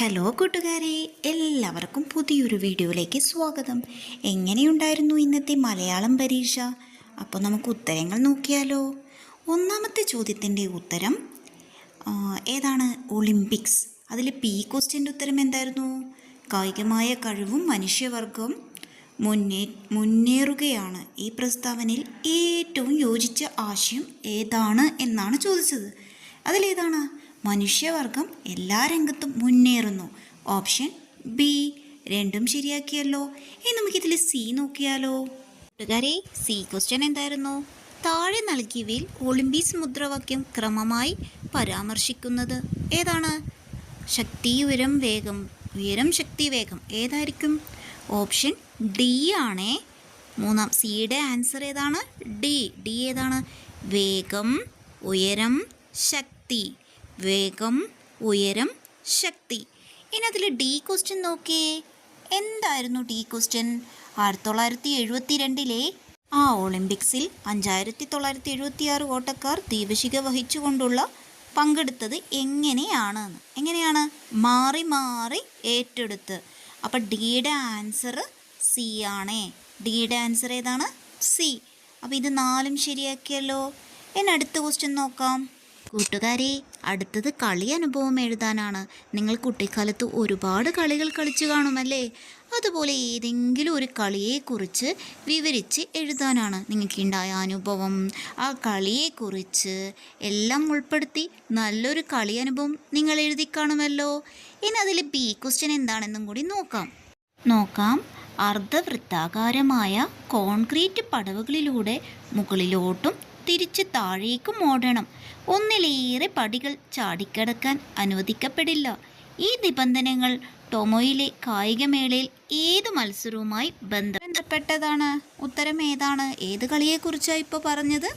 Hello കൂട്ടുകാരെ എല്ലാവർക്കും പുതിയൊരു വീഡിയോയിലേക്ക് സ്വാഗതം. എങ്ങനെയുണ്ടായിരുന്നു ഇന്നത്തെ മലയാളം പരീക്ഷ? അപ്പോൾ നമുക്ക് ഉത്തരങ്ങൾ നോക്കിയാലോ? ഒന്നാമത്തെ ചോദ്യത്തിന്റെ ഉത്തരം ഏതാണ്? ഒളിമ്പിക്സ്. അതിൽ പി ക്വസ്റ്റ്യന്റെ ഉത്തരം എന്തായിരുന്നു? കായികമായ കഴിവും മനുഷ്യവർഗം മുന്നേ മുന്നേറുകയാണ്. ഈ പ്രസ്താവനയിൽ ഏറ്റവും യോജിച്ച ആശയം ഏതാണ് എന്നാണ് ചോദിച്ചത്. അതിലേതാണ്? മനുഷ്യവർഗം എല്ലാ രംഗത്തും മുന്നേറുന്നു. Option B. രണ്ടും ശരിയാക്കിയല്ലോ. ഇനി നമുക്കിതിൽ സി നോക്കിയാലോ. കൂട്ടുകാരെ സി ക്വസ്റ്റ്യൻ എന്തായിരുന്നു? താഴെ നൽകിയവയിൽ ഒളിമ്പിക്സ് മുദ്രാവാക്യം ക്രമമായി പരാമർശിക്കുന്നത് ഏതാണ്? ശക്തി ഉയരം വേഗം. ഉയരം ശക്തി വേഗം ഏതായിരിക്കും? ഓപ്ഷൻ ഡി ആണേ. മൂന്നാം സിയുടെ ആൻസർ ഏതാണ്? ഡി. ഡി ഏതാണ്? വേഗം ഉയരം ശക്തി. വേഗം ഉയരം ശക്തി. ഇനി അതിൽ ഡി ക്വസ്റ്റ്യൻ നോക്കിയേ എന്തായിരുന്നു ഡി ക്വസ്റ്റ്യൻ ആയിരത്തി തൊള്ളായിരത്തി എഴുപത്തി രണ്ടിലെ ആ ഒളിമ്പിക്സിൽ അഞ്ചായിരത്തി തൊള്ളായിരത്തി എഴുപത്തി ആറ് ഓട്ടക്കാർ ദീപശിക വഹിച്ചുകൊണ്ടുള്ള പങ്കെടുത്തത് എങ്ങനെയാണ്. എങ്ങനെയാണ്? മാറി മാറി ഏറ്റെടുത്ത്. അപ്പം ഡിയുടെ ആൻസർ സി ആണേ. ഡിയുടെ ആൻസർ ഏതാണ്? സി അപ്പോൾ ഇത് നാലും ശരിയാക്കിയല്ലോ. ഇനി അടുത്ത ക്വസ്റ്റ്യൻ നോക്കാം. കൂട്ടുകാരെ അടുത്തത് കളി അനുഭവം എഴുതാനാണ്. നിങ്ങൾ കുട്ടിക്കാലത്ത് ഒരുപാട് കളികൾ കളിച്ചു കാണുമല്ലേ? അതുപോലെ ഏതെങ്കിലും ഒരു കളിയെക്കുറിച്ച് വിവരിച്ച് എഴുതാനാണ് നിങ്ങൾക്കുണ്ടായ അനുഭവം. ആ കളിയെക്കുറിച്ച് എല്ലാം ഉൾപ്പെടുത്തി നല്ലൊരു കളി അനുഭവം നിങ്ങൾ എഴുതി കാണുമല്ലോ. ഇനി അതിൽ ബി ക്വസ്റ്റ്യൻ എന്താണെന്നും കൂടി നോക്കാം. നോക്കാം. അർദ്ധവൃത്താകാരമായ കോൺക്രീറ്റ് പടവുകളിലൂടെ മുകളിലോട്ടും തിരിച്ച് താഴേക്കും ഓടണം ഒന്നിലേറെ പടികൾ ചാടിക്കടക്കാൻ അനുവദിക്കപ്പെടില്ല. ഈ നിബന്ധനകൾ ടൊമോയിലെ കായികമേളയിൽ ഏത് മത്സരവുമായി ബന്ധ- ബന്ധപ്പെട്ടതാണ്. ഉത്തരം ഏതാണ്? ഏത് കളിയെക്കുറിച്ചാണ് ഇപ്പോൾ പറഞ്ഞത്?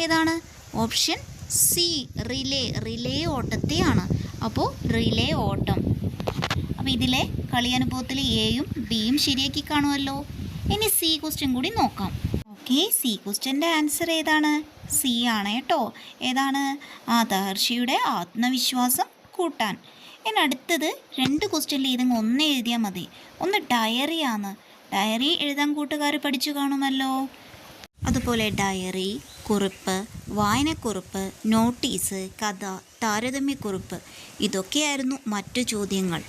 ഏതാണ്? Option C relay. റിലേ ഓട്ടത്തെയാണ്. അപ്പോൾ റിലേ ഓട്ടം. അപ്പോൾ ഇതിലെ കളി അനുഭവത്തിൽ എയും ബിയും ശരിയാക്കി കാണുമല്ലോ. ഇനി സി ക്വസ്റ്റ്യൻ കൂടി നോക്കാം. ഓക്കെ സി ക്വസ്റ്റ്യന്റെ ആൻസർ ഏതാണ്? സി ആണ് കേട്ടോ. ഏതാണ്? ആ ദഹർഷിയുടെ ആത്മവിശ്വാസം കൂട്ടാൻ. ഇനി അടുത്തത് രണ്ട് ക്വസ്റ്റ്യനിൽ ഏതെങ്കിലും ഒന്ന് എഴുതിയാൽ മതി. ഒന്ന് ഡയറി ആണ്. ഡയറി എഴുതാൻ കൂട്ടുകാർ പഠിച്ചു കാണുമല്ലോ. അതുപോലെ ഡയറി കുറിപ്പ് വായനക്കുറിപ്പ് നോട്ടീസ് കഥ താരതമ്യക്കുറിപ്പ് ഇതൊക്കെയായിരുന്നു മറ്റു ചോദ്യങ്ങൾ.